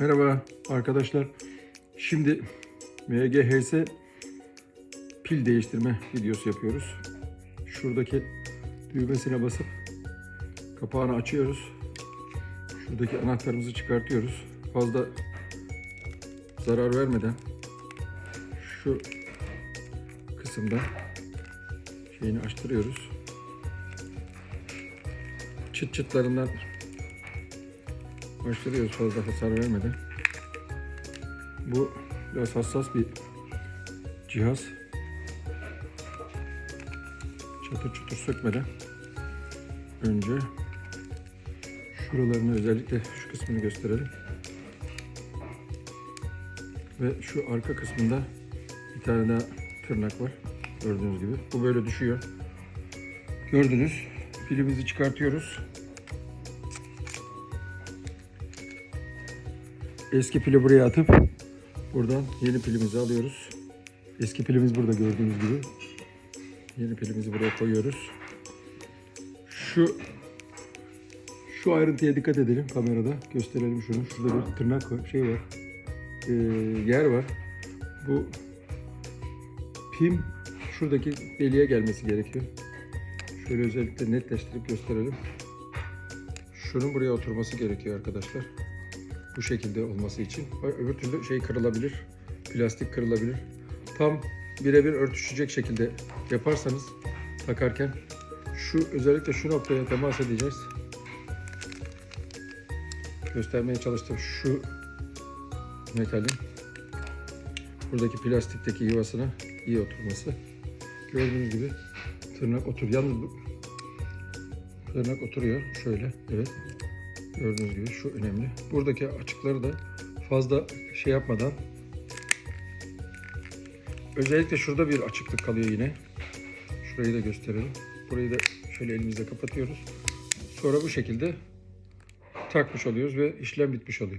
Merhaba arkadaşlar. Şimdi MGHS pil değiştirme videosu yapıyoruz. Şuradaki düğmesine basıp kapağını açıyoruz. Şuradaki anahtarımızı çıkartıyoruz. Fazla zarar vermeden şu kısımda şeyini açtırıyoruz. Çıt çıtlarından başlıyoruz fazla hasar vermeden. Bu biraz hassas bir cihaz. Çatır çutur sökmeden önce şuralarını özellikle şu kısmını gösterelim. Ve şu arka kısmında bir tane daha tırnak var. Gördüğünüz gibi. Bu böyle düşüyor. Gördünüz. Pilimizi çıkartıyoruz. Eski pili buraya atıp buradan yeni pilimizi alıyoruz. Eski pilimiz burada gördüğünüz gibi. Yeni pilimizi buraya koyuyoruz. Şu şu ayrıntıya dikkat edelim kamerada. Gösterelim şunu. Şurada bir tırnak var, şey var. Ee, yer var. Bu pim şuradaki deliğe gelmesi gerekiyor. Şöyle özellikle netleştirip gösterelim. Şunun buraya oturması gerekiyor arkadaşlar bu şekilde olması için. Öbür türlü şey kırılabilir, plastik kırılabilir. Tam birebir örtüşecek şekilde yaparsanız takarken şu özellikle şu noktaya temas edeceğiz. Göstermeye çalıştım şu metalin buradaki plastikteki yuvasına iyi oturması. Gördüğünüz gibi tırnak otur. Yalnız bu tırnak oturuyor şöyle. Evet. Gördüğünüz gibi şu önemli. Buradaki açıkları da fazla şey yapmadan özellikle şurada bir açıklık kalıyor yine. Şurayı da gösterelim. Burayı da şöyle elimizle kapatıyoruz. Sonra bu şekilde takmış oluyoruz ve işlem bitmiş oluyor.